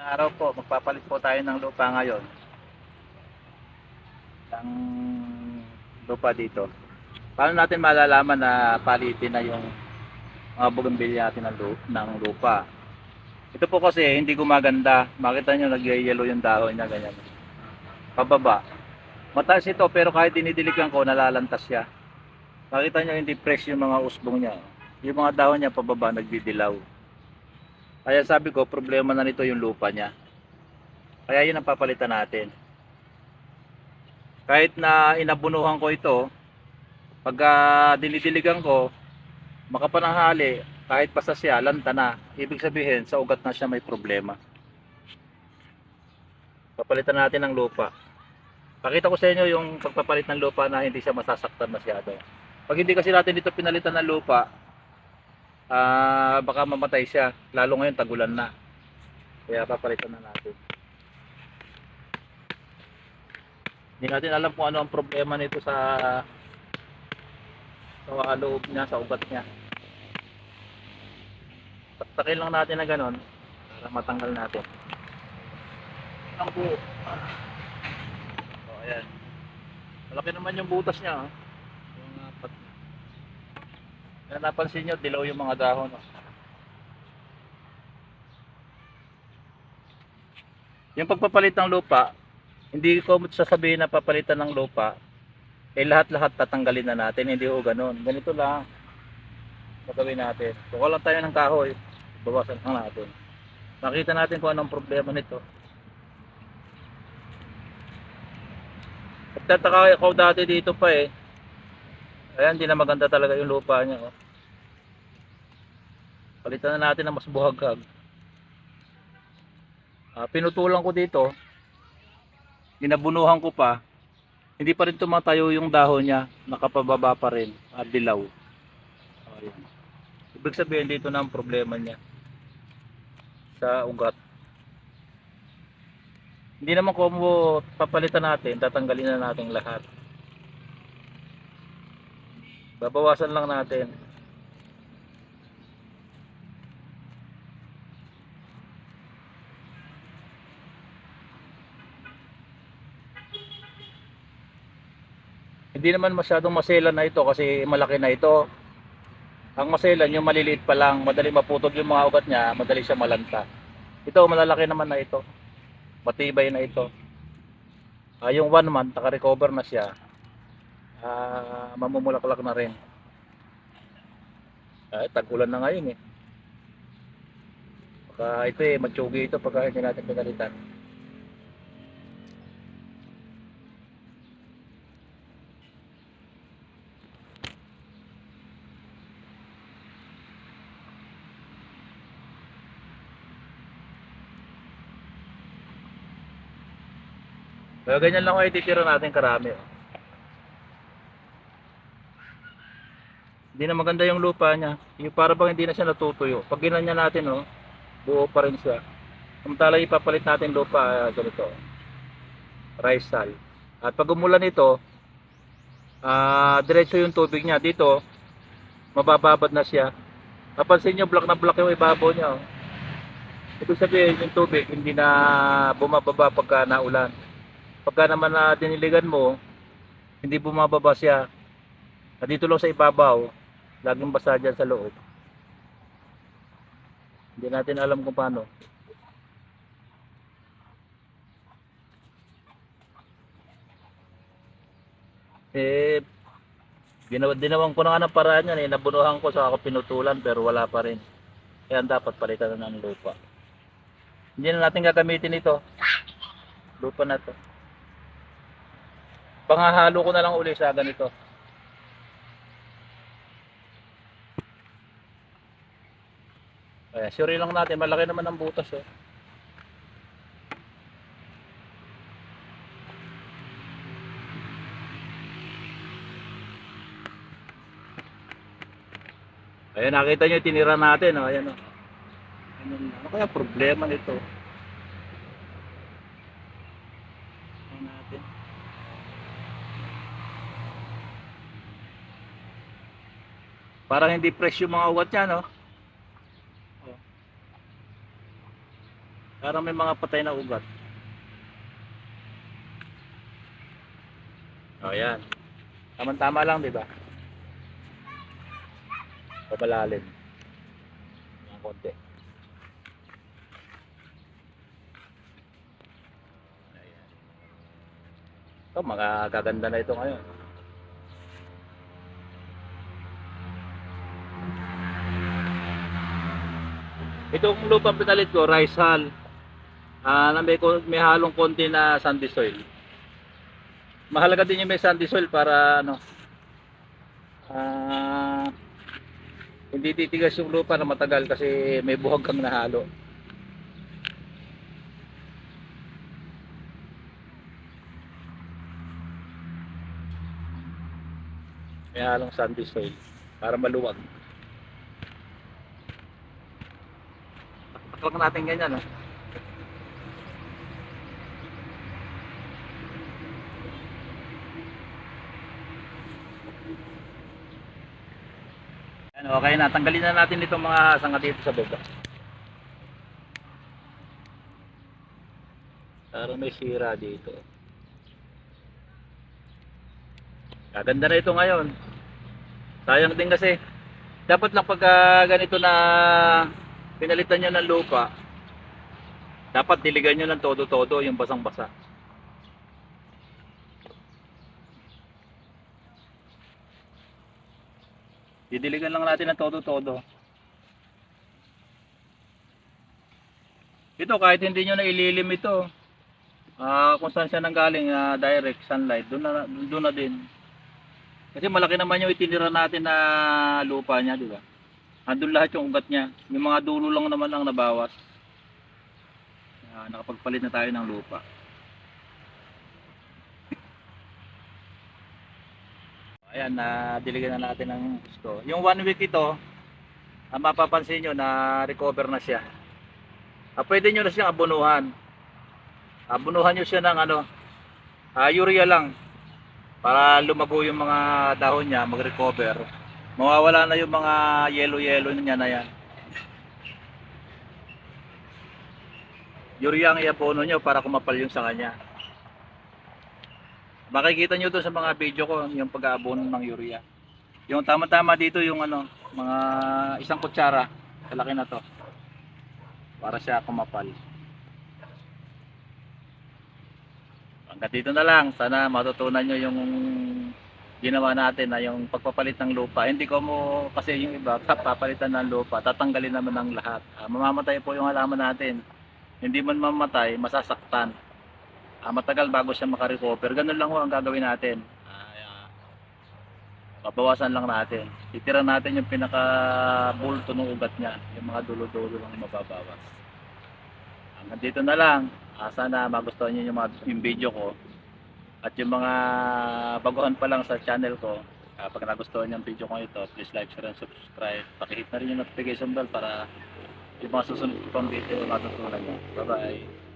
araw po, magpapalit po tayo ng lupa ngayon. Ng lupa dito. Paano natin malalaman na palitin na yung mga bougainvillea natin ng, lu- ng lupa? Ito po kasi hindi gumaganda. Makita nyo nag-yellow yung dahon niya, ganyan. Pababa. Mataas ito pero kahit dinidiligan ko, nalalantas siya. Makita nyo hindi fresh yung mga usbong niya. Yung mga dahon niya pababa, nagdidilaw. Kaya sabi ko, problema na nito yung lupa niya. Kaya yun ang papalitan natin. Kahit na inabunuhan ko ito, pagka dinidiligan ko, makapananghali, kahit basta siya, lanta na. Ibig sabihin, sa ugat na siya may problema. Papalitan natin ng lupa. Pakita ko sa inyo yung pagpapalit ng lupa na hindi siya masasaktan masyado. Pag hindi kasi natin dito pinalitan ng lupa, ah baka mamatay siya. Lalo ngayon tagulan na. Kaya papalitan na natin. Hindi natin alam kung ano ang problema nito sa sa loob niya, sa ugat niya. Taktakin lang natin na ganon para matanggal natin. Ang buo. Oh, ayan. Malaki naman yung butas niya. Oh. Na. Napansin nyo, dilaw yung mga dahon. Oh. Yung pagpapalit ng lupa, hindi ko sasabihin na papalitan ng lupa, eh lahat-lahat tatanggalin na natin, hindi ko ganun. Ganito lang, gagawin natin. Kuha lang tayo ng kahoy, bawasan lang natin. Makita natin kung anong problema nito. Nagtataka ako dati dito pa eh. Ayan, hindi na maganda talaga yung lupa niya. Oh. Palitan na natin ng mas buhaghag. Ah, pinutulan ko dito. Ginabunuhan ko pa. Hindi pa rin tumatayo yung dahon niya. Nakapababa pa rin. At dilaw. Oh, ayan. Ibig sabihin dito na ang problema niya. Sa ugat. Hindi naman kung papalitan natin, tatanggalin na natin lahat. Babawasan lang natin. Hindi naman masyadong maselan na ito kasi malaki na ito. Ang maselan yung maliliit pa lang, madali maputol yung mga ugat niya, madali siya malanta. Ito malalaki naman na ito. Matibay na ito. Ah, yung one month, naka-recover na siya. Ah, mamumulaklak na rin. Ay, tag-ulan na ngayon eh. Baka ito eh, matsugi ito pagka hindi natin pinalitan. Kaya ganyan lang ay titira natin karami. oh. Hindi na maganda yung lupa niya. Yung para bang hindi na siya natutuyo. Pag ginanya natin, oh, buo pa rin siya. Samantala ipapalit natin lupa ah, ganito. Rice sal. At pag umulan ito, ah diretso yung tubig niya dito, mabababad na siya. Napansin niyo black na black yung ibabaw niya. Oh. Ibig sabihin yung tubig hindi na bumababa pagka naulan. Pagka naman na diniligan mo, hindi bumababa siya. Na dito lang sa ibabaw, laging basa dyan sa loob. Hindi natin alam kung paano. Eh, ginawa, dinawan ko na nga ng paraan yan eh. Nabunuhan ko sa ako pinutulan pero wala pa rin. Kaya dapat palitan na ng lupa. Hindi na natin gagamitin ito. Lupa na to. Pangahalo ko na lang uli sa ganito. Ayan, sure lang natin. Malaki naman ang butas eh. Ayan, nakita nyo, tinira natin. Oh. Ayan, oh. Ayan, ano kaya problema nito? Ayan natin. Parang hindi fresh yung mga ugat niya, no? Parang may mga patay na ugat. O yan. Tama-tama lang, di ba? Pabalalim. Ng konti. Ayan. Ito, mga gaganda na ito ngayon. Itong lupang pinalit ko, rice hull. Ah, na may, may halong konti na sandy soil. Mahalaga din yung may sandy soil para ano ah hindi titigas yung lupa na matagal kasi may buhag kang nahalo. May halong sandy soil para maluwag. Takpak natin ganyan, no? Ano, okay na. Tanggalin na natin itong mga sanga dito sa baba. Parang may sira dito. Gaganda na ito ngayon. Sayang din kasi. Dapat lang pagka ganito na pinalitan nyo ng lupa, dapat diligan nyo ng todo-todo yung basang-basa. Didiligan lang natin ng todo-todo. Ito kahit hindi nyo na ililim ito, ah kung saan siya nanggaling ah, direct sunlight, doon na, doon na din. Kasi malaki naman yung itinira natin na lupa niya, di ba? Andun lahat yung ugat niya. Yung mga dulo lang naman ang nabawas. Ah, nakapagpalit na tayo ng lupa. Ayan, na diligan na natin ng gusto. Yung one week ito, ang mapapansin nyo na recover na siya. Ah, pwede nyo na siyang abunuhan. Abunuhan nyo siya ng ano, ah, urea lang para lumago yung mga dahon niya, mag-recover. Mawawala na yung mga yellow-yellow niya na yan. Urea ang iapono nyo para kumapal yung sa kanya. Makikita nyo doon sa mga video ko yung pag-aabono ng urea. Yung tama-tama dito yung ano, mga isang kutsara, kalaki na to. Para siya kumapal. Hanggang dito na lang. Sana matutunan nyo yung ginawa natin na yung pagpapalit ng lupa. Hindi ko mo kasi yung iba papalitan ng lupa, tatanggalin naman ng lahat. Ah, mamamatay po yung halaman natin. Hindi man mamatay, masasaktan. Ah, matagal bago siya makarecover. Ganun lang ho ang gagawin natin. Ah, babawasan lang natin. Titira natin yung pinaka bulto ng ugat niya. Yung mga dulo-dulo lang mababawas. Hanggang dito na lang. Ah, sana magustuhan niyo yung, mga, yung video ko. At yung mga baguhan pa lang sa channel ko, ah, pag nagustuhan niyo yung video ko ito, please like, share, and subscribe. Pakihit na rin yung notification bell para yung mga susunod pang video matutunan niyo. Bye-bye!